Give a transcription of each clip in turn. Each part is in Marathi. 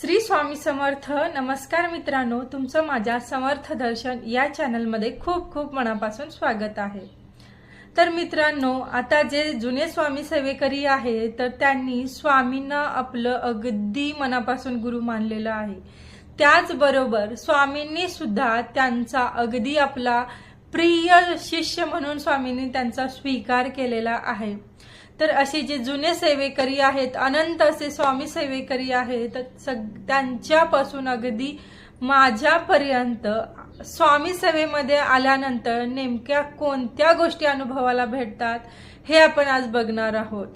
श्री स्वामी समर्थ नमस्कार मित्रांनो. तुमचं माझ्या समर्थ दर्शन या चॅनलमध्ये खूप खूप मनापासून स्वागत आहे. तर मित्रांनो आता जे जुने स्वामी सेवेकरी आहे तर त्यांनी स्वामींना आपलं अगदी मनापासून गुरु मानलेलं आहे. त्याचबरोबर स्वामींनी सुद्धा त्यांचा अगदी आपला प्रिय शिष्य म्हणून स्वामींनी त्यांचा स्वीकार केलेला आहे. तर असे जे जुने सेवेकरी आहेत अनंत असे स्वामी सेवेकरी आहेत सग त्यांच्यापासून अगदी माझ्यापर्यंत स्वामी सेवेमध्ये आल्यानंतर नेमक्या कोणत्या गोष्टी अनुभवाला भेटतात हे आपण आज बघणार आहोत.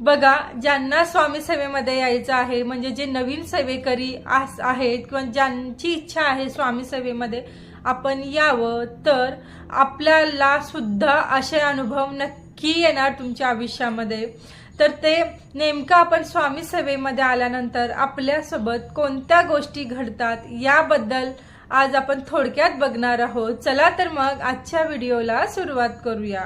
बघा ज्यांना स्वामी सेवेमध्ये यायचं आहे म्हणजे जे नवीन सेवेकरी आस आहेत किंवा ज्यांची इच्छा आहे स्वामी सेवेमध्ये आपण यावं तर आपल्याला सुद्धा असे अनुभव नक्की येणार तुमच्या आयुष्यामध्ये. तर ते नेमकं आपण स्वामी सेवेमध्ये आल्यानंतर आपल्यासोबत कोणत्या गोष्टी घडतात याबद्दल आज आपण थोडक्यात बघणार आहोत. चला तर मग आजच्या व्हिडिओला सुरुवात करूया.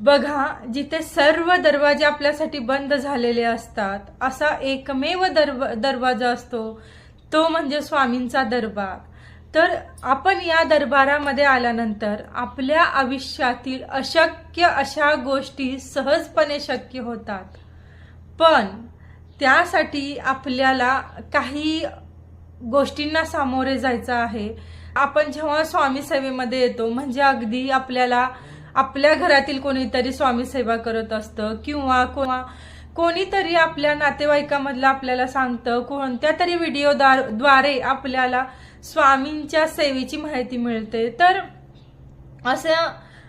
बघा जिथे सर्व दरवाजे आपल्यासाठी बंद झालेले असतात असा एकमेव दरवा दरवाजा असतो. तो म्हणजे स्वामींचा दरबार. तर आपण या दरबारामध्ये आल्यानंतर आपल्या आयुष्यातील अशक्य अशा गोष्टी सहजपणे शक्य होतात. पण त्यासाठी आपल्याला काही गोष्टींना सामोरे जायचं आहे. आपण जेव्हा स्वामी सेवेमध्ये येतो म्हणजे अगदी आपल्याला आपल्या घरातील कोणीतरी स्वामी सेवा करत असतं किंवा कोणा कोणीतरी आपल्या नातेवाईकामधलं आपल्याला सांगतं कोणत्या तरी व्हिडिओ द्वारे आपल्याला स्वामींच्या सेवेची माहिती मिळते. तर असं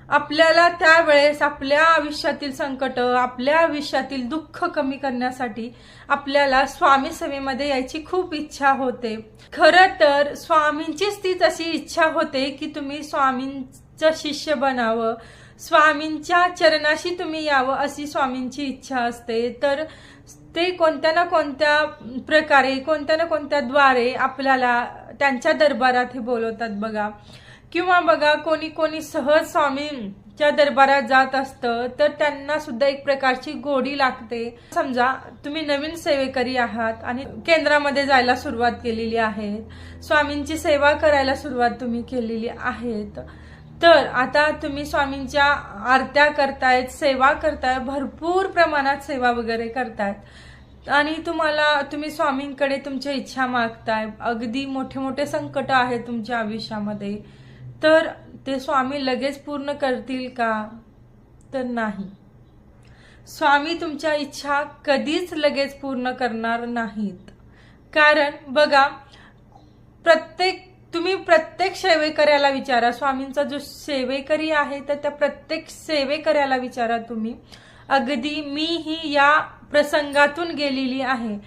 आपल्याला त्यावेळेस आपल्या आयुष्यातील संकट आपल्या आयुष्यातील दुःख कमी करण्यासाठी आपल्याला स्वामी सेवेमध्ये यायची खूप इच्छा होते. खरं तर स्वामींचीच तीच अशी इच्छा होते की तुम्ही स्वामींचं शिष्य बनावं. स्वामींच्या चरणाशी तुम्ही यावं अशी स्वामींची इच्छा असते. तर ते कोणत्या ना कोणत्या प्रकारे कोणत्या ना कोणत्या द्वारे आपल्याला त्यांच्या दरबारात हे बोलवतात बघा. किंवा बघा कोणी कोणी सहज स्वामींच्या दरबारात जात असतं तर त्यांना सुद्धा एक प्रकारची गोडी लागते. समजा तुम्ही नवीन सेवेकरी आहात आणि केंद्रामध्ये जायला सुरुवात केलेली आहे. स्वामींची सेवा करायला सुरुवात तुम्ही केलेली आहेत. तर आता तुम्ही स्वामींच्या आरत्या करतायत सेवा करताय भरपूर प्रमाणात सेवा वगैरे करतायत. आणि तुम्हाला तुम्ही स्वामींकडे तुमच्या इच्छा मागताय. अगदी मोठे मोठे संकट आहेत तुमच्या आयुष्यामध्ये. तर ते स्वामी लगेच पूर्ण करतील का? तर नाही. स्वामी तुमच्या इच्छा कधीच लगेच पूर्ण करणार नाहीत. कारण बघा प्रत्येक प्रत्येक सेवेकऱ्याला विचारा. स्वामींचा जो सेवेकरी आहे तर त्या प्रत्येक सेवेकऱ्याला विचारा तुम्ही. अगदी मी ही या प्रसंगातून गेलेली आहे.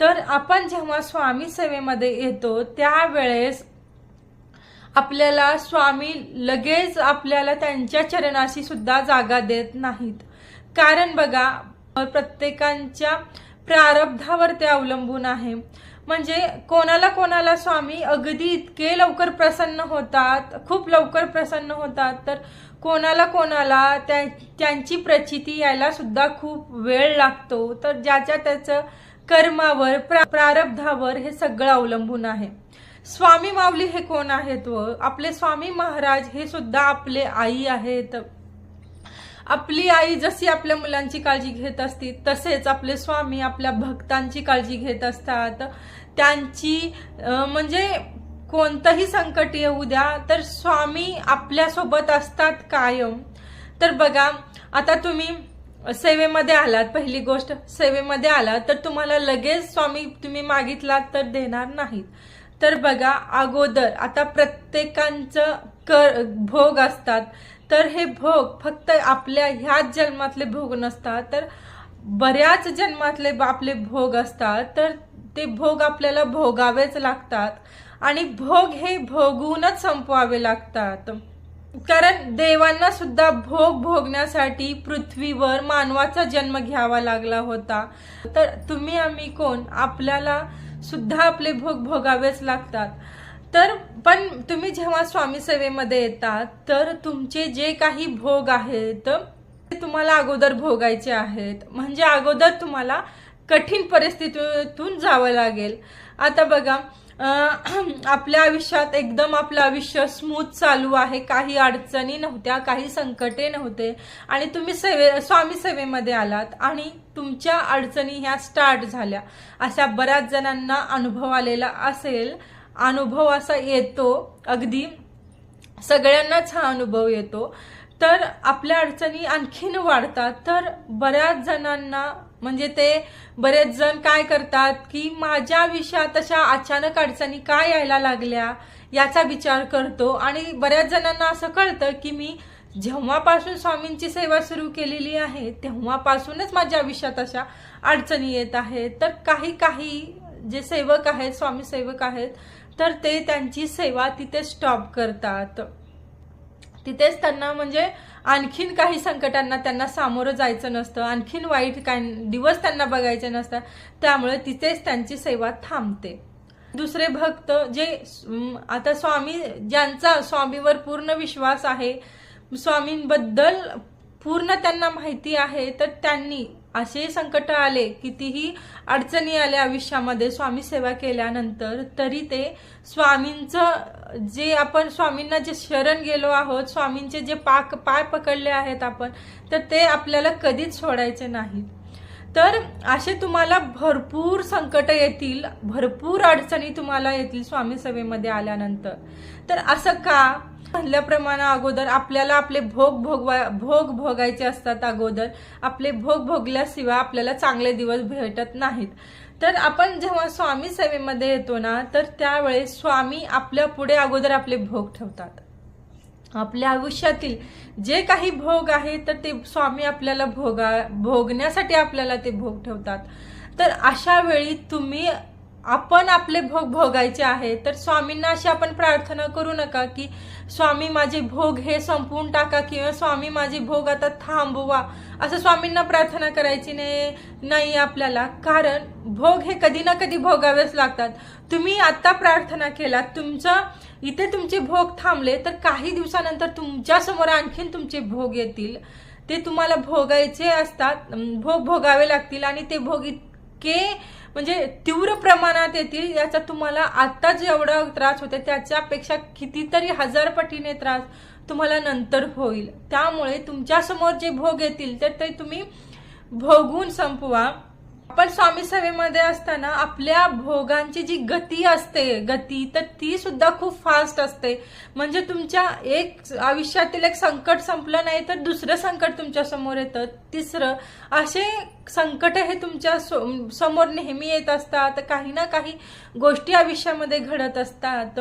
तर आपण जेव्हा स्वामी सेवेमध्ये येतो त्यावेळेस आपल्याला स्वामी लगेच आपल्याला त्यांच्या चरणाशी सुद्धा जागा देत नाहीत. कारण बघा प्रत्येकांच्या प्रारब्धावर ते अवलंबून आहे. म्हणजे कोणाला कोणाला स्वामी अगदी इतके लवकर प्रसन्न होतात खूप लवकर प्रसन्न होतात तर कोणाला कोणाला त्या त्यांची प्रचिती यायला सुद्धा खूप वेळ लागतो. तर ज्याच्या त्याचं कर्मावर प्रा प्रारब्धावर हे सगळं अवलंबून आहे. स्वामी माऊली हे कोण आहेत व? आपले स्वामी महाराज हे सुद्धा आपले आई आहेत. आपली आई जशी आपल्या मुलांची काळजी घेत असती तसेच आपले स्वामी आपल्या भक्तांची काळजी घेत असतात. त्यांची म्हणजे कोणतंही संकट येऊ द्या तर स्वामी आपल्यासोबत असतात कायम. तर बघा आता तुम्ही सेवेमध्ये आलात पहिली गोष्ट सेवेमध्ये आलात तर तुम्हाला लगेच स्वामी तुम्ही मागितलात तर देणार नाहीत. तर बघा अगोदर आता प्रत्येकांचं कर भोग असतात. तर हे भोग फक्त आपल्या ह्याच जन्मातले भोग नसतात तर बऱ्याच जन्मातले आपले भोग असतात तर ते भोग आपल्याला भोगावेच लागतात. आणि भोग हे भोगूनच संपवावे लागतात. कारण देवांना सुद्धा भोग भोगण्यासाठी पृथ्वीवर मानवाचा जन्म घ्यावा लागला होता. तर तुम्ही आम्ही कोण? आपल्याला सुद्धा आपले भोग भोगावेच लागतात. तर पण तुम्ही जेव्हा स्वामी सेवेमध्ये येतात तर तुमचे जे काही भोग आहेत ते तुम्हाला अगोदर भोगायचे आहेत. म्हणजे अगोदर तुम्हाला कठीण परिस्थितीतून जावं लागेल. आता बघा आपल्या आयुष्यात एकदम आपलं आयुष्य स्मूथ चालू आहे. काही अडचणी नव्हत्या काही संकटे नव्हते. आणि तुम्ही सेवे स्वामी सेवेमध्ये आलात आणि तुमच्या अडचणी ह्या स्टार्ट झाल्या. अशा बऱ्याच जणांना अनुभव आलेला असेल. अनुभव असा येतो अगदी सगळ्यांनाच हा अनुभव येतो. तर आपल्या अडचणी आणखीन वाढतात. तर बऱ्याच जणांना म्हणजे ते बरेच जण काय करतात की माझ्या विषयात अशा अचानक अडचणी काय यायला लागल्या याचा विचार करतो. आणि बऱ्याच जणांना असं कळतं की मी जेव्हापासून स्वामींची सेवा सुरू केलेली आहे तेव्हापासूनच माझ्या आयुष्यात अशा अडचणी येत आहेत. तर काही काही जे सेवक आहेत स्वामी सेवक आहेत तर ते त्यांची सेवा तिथे स्टॉप करतात. तिथेच त्यांना म्हणजे आणखीन काही संकटांना त्यांना सामोरं जायचं नसतं. आणखीन वाईट काय दिवस त्यांना बघायचे नसतात. त्यामुळे तिथेच त्यांची सेवा थांबते. दुसरे भक्त जे आता स्वामी ज्यांचा स्वामीवर पूर्ण विश्वास आहे स्वामींबद्दल पूर्ण त्यांना माहिती आहे तर त्यांनी असे संकट आले कितीही अडचणी आल्या आयुष्यामध्ये स्वामी सेवा केल्यानंतर तरी ते स्वामींचं जे आपण स्वामींना जे शरण गेलो आहोत स्वामींचे जे पाक पाय पकडले आहेत आपण तर ते आपल्याला कधीच सोडायचे नाही तर असे तुम्हाला भरपूर संकट येतील भरपूर अडचणी तुम्हाला येतील स्वामी सेवेमध्ये आल्यानंतर. तर असं का? म्हणल्याप्रमाणे अगोदर आपल्याला आपले भोग भोगवा भोग भोगायचे असतात अगोदर. आपले भोग भोगल्याशिवाय आपल्याला चांगले दिवस भेटत नाहीत. तर आपण जेव्हा स्वामी सेवेमध्ये येतो ना तर त्यावेळेस स्वामी आपल्या पुढे अगोदर आपले भोग ठेवतात. आपल्या आयुष्यातील जे काही भोग आहे तर ते स्वामी आपल्याला भोगा भोगण्यासाठी आपल्याला ते भोग ठेवतात. तर अशा वेळी तुम्ही आपण आपले भोग भोगायचे आहे तर स्वामींना अशी आपण प्रार्थना करू नका की स्वामी माझे भोग हे संपवून टाका किंवा स्वामी माझे भोग आता थांबवा. असं स्वामींना प्रार्थना करायची नाही नाही आपल्याला. कारण भोग हे कधी ना कधी भोगावेच लागतात. तुम्ही आता प्रार्थना केलात तुमचं इथे तुमचे भोग थांबले तर काही दिवसानंतर तुमच्यासमोर आणखीन तुमचे भोग येतील. ते तुम्हाला भोगायचे असतात. भोग भोगावे लागतील आणि ते भोग इतके म्हणजे तीव्र प्रमाणात येतील याचा तुम्हाला आता जेवढा त्रास होते त्याच्यापेक्षा कितीतरी हजार पटीने त्रास तुम्हाला नंतर होईल. त्यामुळे तुमच्यासमोर जे भोग येतील तर ते तुम्ही भोगून संपवा. आपण स्वामी सेवेमध्ये असताना आपल्या भोगांची जी गती असते गती तर ती सुद्धा खूप फास्ट असते. म्हणजे तुमच्या एक आयुष्यातील एक संकट संपलं नाही तर दुसरं संकट तुमच्यासमोर येतं. तिसरं असे संकट हे तुमच्या सो- समोर नेहमी येत असतात. काही ना काही गोष्टी आयुष्यामध्ये घडत असतात.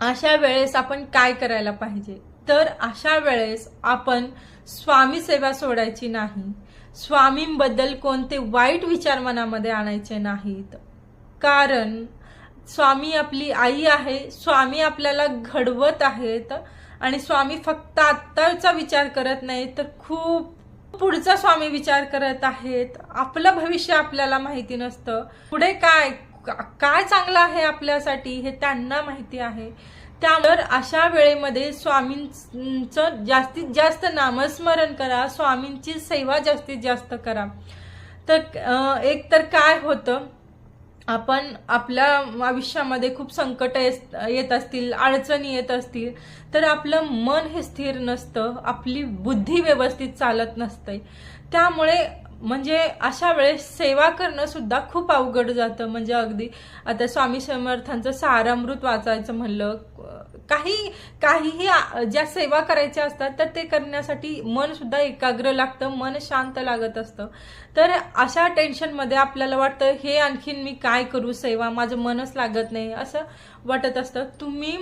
अशा वेळेस आपण काय करायला पाहिजे? तर अशा वेळेस आपण स्वामी सेवा सोडायची नाही. स्वामींबद्दल कोणते वाईट विचार मनामध्ये आणायचे नाहीत. कारण स्वामी आपली आई आहे स्वामी आपल्याला घडवत आहेत आणि स्वामी फक्त आत्ताचा विचार करत नाही तर खूप पुढचा स्वामी विचार करत आहेत. आपलं भविष्य आपल्याला माहिती नसतं. पुढे काय काय चांगलं आहे आपल्यासाठी हे त्यांना माहिती आहे. त्यावर अशा वेळेमध्ये स्वामींचं जास्तीत जास्त नामस्मरण करा स्वामींची सेवा जास्तीत जास्त करा. तर एक तर काय होतं आपण आपल्या आयुष्यामध्ये खूप संकट येत असतील अडचणी येत असतील तर आपलं मन हे स्थिर नसतं आपली बुद्धी व्यवस्थित चालत नसते. त्यामुळे म्हणजे अशा वेळेस सेवा करणं सुद्धा खूप अवघड जातं. म्हणजे अगदी आता स्वामी समर्थांचं सारामृत वाचायचं म्हणलं काही काहीही ज्या सेवा करायच्या असतात तर ते करण्यासाठी मन सुद्धा एकाग्र लागतं मन शांत लागत असतं. तर अशा टेन्शनमध्ये आपल्याला वाटतं हे आणखीन मी काय करू सेवा? माझं मनच लागत नाही असं वाटत असतं. तुम्ही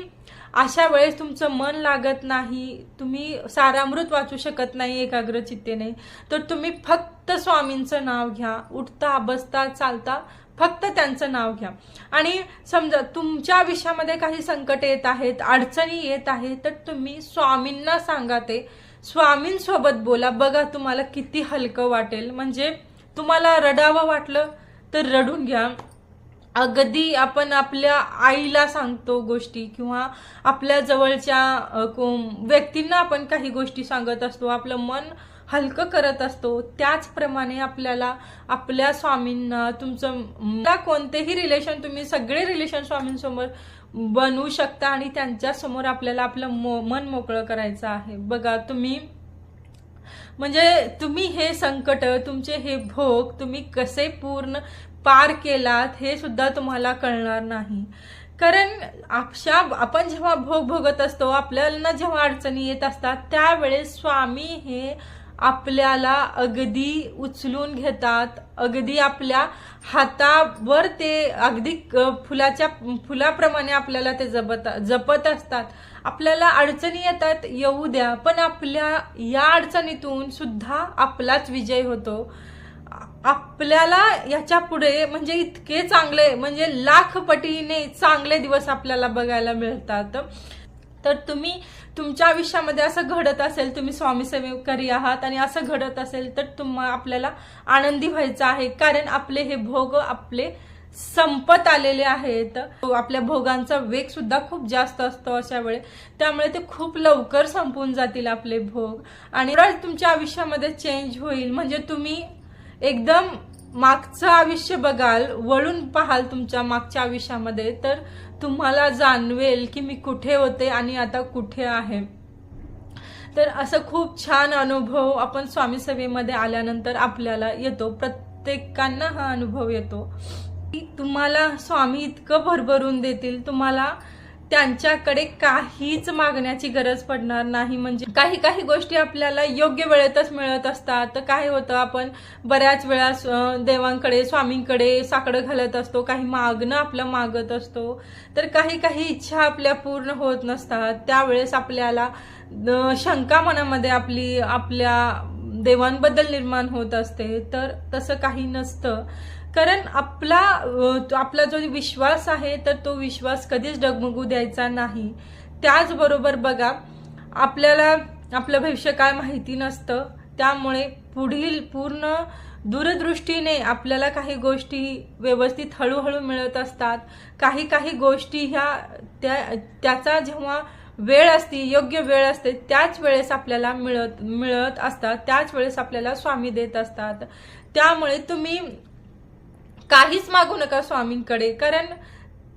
अशा वेळेस तुमचं मन लागत नाही तुम्ही सारामृत वाचू शकत नाही एकाग्र चित्तेने तर तुम्ही फक्त स्वामींचं नाव घ्या. उठता बसता चालता फक्त त्यांचं नाव घ्या. आणि समजा तुमच्या आयुष्यामध्ये काही संकट येत आहेत अडचणी येत आहेत तर तुम्ही स्वामींना सांगा ते. स्वामींसोबत बोला. बघा तुम्हाला किती हलकं वाटेल. म्हणजे तुम्हाला रडावं वाटलं तर रडून घ्या. अगदी आपण आपल्या आईला सांगतो गोष्टी किंवा आपल्या जवळच्या व्यक्तींना आपण काही गोष्टी सांगत असतो. आपलं मन हलकं करत असतो. त्याचप्रमाणे आपल्याला आपल्या स्वामींना तुमचं कोणतेही रिलेशन तुम्ही सगळे रिलेशन स्वामींसमोर बनवू शकता आणि त्यांच्यासमोर आपल्याला आपलं मो मन मोकळं करायचं आहे. बघा तुम्ही म्हणजे तुम्ही हे संकट तुमचे हे भोग तुम्ही कसे पूर्ण पार केलात हे सुद्धा तुम्हाला कळणार नाही. कारण अशा आपण जेव्हा भोग भोगत असतो आपल्याला जेव्हा अडचणी येत असतात त्यावेळेस स्वामी हे आपल्याला अगदी उचलून घेतात अगदी आपल्या हातावर ते अगदी फुलाच्या फुलाप्रमाणे आपल्याला ते जपत जपत असतात. आपल्याला अडचणी येतात येऊ द्या. पण आपल्या या अडचणीतून सुद्धा आपलाच विजय होतो. आपल्याला याच्यापुढे म्हणजे इतके चांगले म्हणजे लाख पटीने चांगले दिवस आपल्याला बघायला मिळतात. तर तुम्ही तुमच्या आयुष्यामध्ये असं घडत असेल तुम्ही स्वामी सेवेकरी आहात आणि असं घडत असेल तर तुम्हा आपल्याला आनंदी व्हायचं आहे. कारण आपले हे भोग आपले संपत आलेले आहेत. आपल्या भोगांचा वेग सुद्धा खूप जास्त असतो अशा वेळे. त्यामुळे ते खूप लवकर संपून जातील आपले भोग. आणि तुमच्या आयुष्यामध्ये चेंज होईल. म्हणजे तुम्ही एकदम मागचं आयुष्य बघाल वळून पाहाल तुमच्या मागच्या आयुष्यामध्ये. तर तुम्हाला जाणवेल की मी कुठे होते आणि आता कुठे आहे. तर असं खूप छान अनुभव आपण स्वामी सेवेमध्ये आल्यानंतर आपल्याला येतो. प्रत्येकांना हा अनुभव येतो. की तुम्हाला स्वामी इतकं भरभरून देतील तुम्हाला त्यांच्याकडे काहीच मागण्याची गरज पडणार नाही. म्हणजे काही काही गोष्टी आपल्याला योग्य वेळेतच मिळत असतात. तर काय होतं आपण बऱ्याच वेळा देवांकडे स्वामींकडे साकडं घालत असतो. काही मागणं आपलं मागत असतो. तर काही काही इच्छा आपल्या पूर्ण होत नसतात. त्यावेळेस आपल्याला शंका मनामध्ये आपली आपल्या देवांबद्दल निर्माण होत असते. तर तसं काही नसतं. कारण आपला आपला जो विश्वास आहे तर तो विश्वास कधीच डगमगू द्यायचा नाही. त्याचबरोबर बघा आपल्याला आपलं भविष्य काय माहिती नसतं. त्यामुळे पुढील पूर्ण दूरदृष्टीने आपल्याला काही गोष्टी व्यवस्थित हळूहळू मिळत असतात. काही काही गोष्टी ह्या त्या त्याचा जेव्हा वेळ असते योग्य वेळ असते त्याच वेळेस आपल्याला मिळत मिळत असतात. त्याच वेळेस आपल्याला स्वामी देत असतात. त्यामुळे तुम्ही काहीच मागू नका स्वामींकडे कारण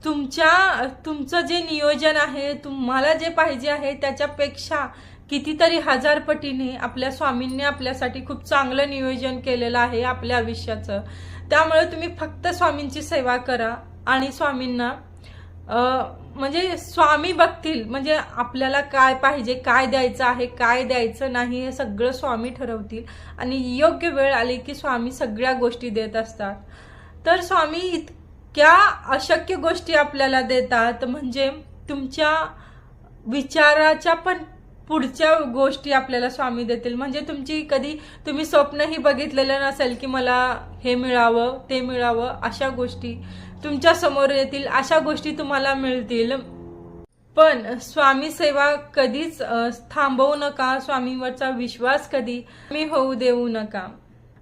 तुमच्या तुमचं जे नियोजन आहे तुम्हाला जे पाहिजे आहे त्याच्यापेक्षा कितीतरी हजार पटीने आपल्या स्वामींनी आपल्यासाठी खूप चांगलं नियोजन केलेलं आहे आपल्या आयुष्याचं. त्यामुळे तुम्ही फक्त स्वामींची सेवा करा आणि स्वामींना म्हणजे स्वामी बघतील म्हणजे आपल्याला काय पाहिजे काय द्यायचं आहे काय द्यायचं नाही हे सगळं स्वामी ठरवतील. आणि योग्य वेळ आली की स्वामी सगळ्या गोष्टी देत असतात. तर स्वामी इतक्या अशक्य गोष्टी आपल्याला देतात म्हणजे तुमच्या विचाराच्या पण पुढच्या गोष्टी आपल्याला स्वामी देतील. म्हणजे तुमची कधी तुम्ही स्वप्नही बघितलेलं नसेल की मला हे मिळावं ते मिळावं अशा गोष्टी तुमच्यासमोर येतील अशा गोष्टी तुम्हाला मिळतील. पण स्वामी सेवा कधीच थांबवू नका स्वामीवरचा विश्वास कधी मी होऊ देऊ नका.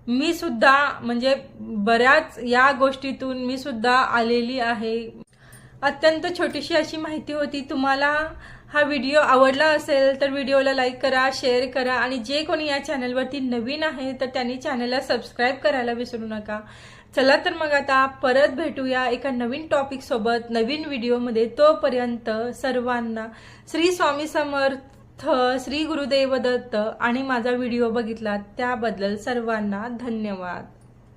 मी सुद्धा म्हणजे बऱ्याच या गोष्टीतून मी सुद्धा आलेली आहे. अत्यंत छोटीशी अशी माहिती होती. तुम्हाला हा व्हिडिओ आवडला असेल तर व्हिडिओला लाईक करा शेअर करा आणि जे कोणी या चॅनलवरती नवीन आहे तर त्यांनी चॅनलला सबस्क्राईब करायला विसरू नका. चला तर मग आता परत भेटूया एका नवीन टॉपिकसोबत नवीन व्हिडिओमध्ये तोपर्यंत सर्वांना श्री स्वामी समर्थ. श्री गुरुदेव दत्त आणि माझा व्हिडिओ बघितला त्याबद्दल सर्वांना धन्यवाद.